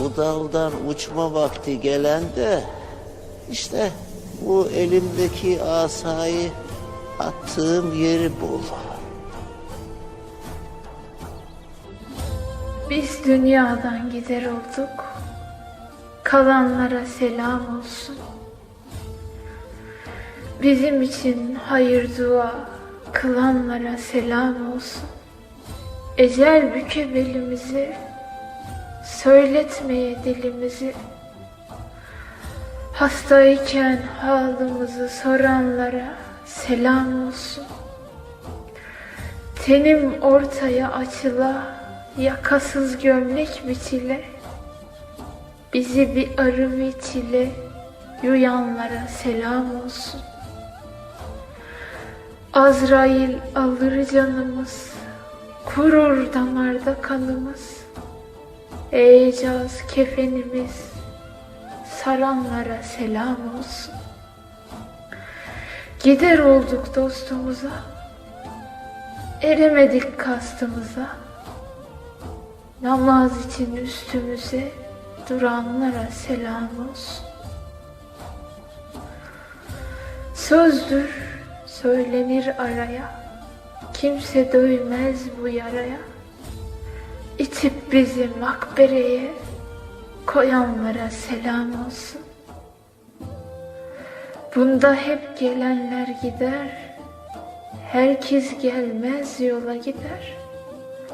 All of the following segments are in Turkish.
bu daldan uçma vakti gelen de işte bu elimdeki asayı attığım yeri bul. Biz dünyadan gider olduk. Kalanlara selam olsun. Bizim için hayır dua kılanlara selam olsun. Ecel büke belimizi, söyletmeye dilimizi. Hastayken halımızı soranlara selam olsun. Tenim ortaya açıla, yakasız gömlek biçile, bizi bir arı biçile, yuyanlara selam olsun. Azrail alır canımız, kurur damarda kanımız, eğeceğiz kefenimiz, saranlara selam olsun. Gider olduk dostumuza, eremedik kastımıza. Namaz için üstümüze duranlara selam olsun. Sözdür söylenir araya, kimse doymaz bu yaraya. İtip bizi makbereye koyanlara selam olsun. Bunda hep gelenler gider, herkes gelmez yola gider.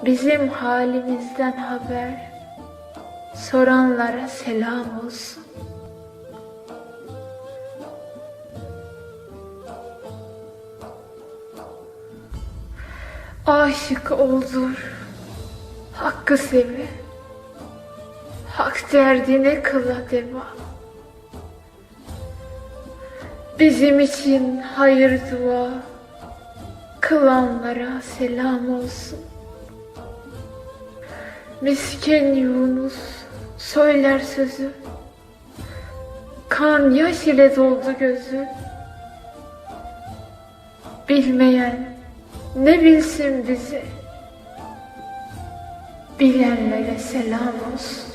Bizim halimizden haber, soranlara selam olsun. Aşık oldur, hakkı sevi, hak derdine kıla deva. Bizim için hayır dua, kılanlara selam olsun. Miskin Yunus söyler sözü, kan yaş ile doldu gözü. Bilmeyen ne bilsin bizi, bilenlere selam olsun.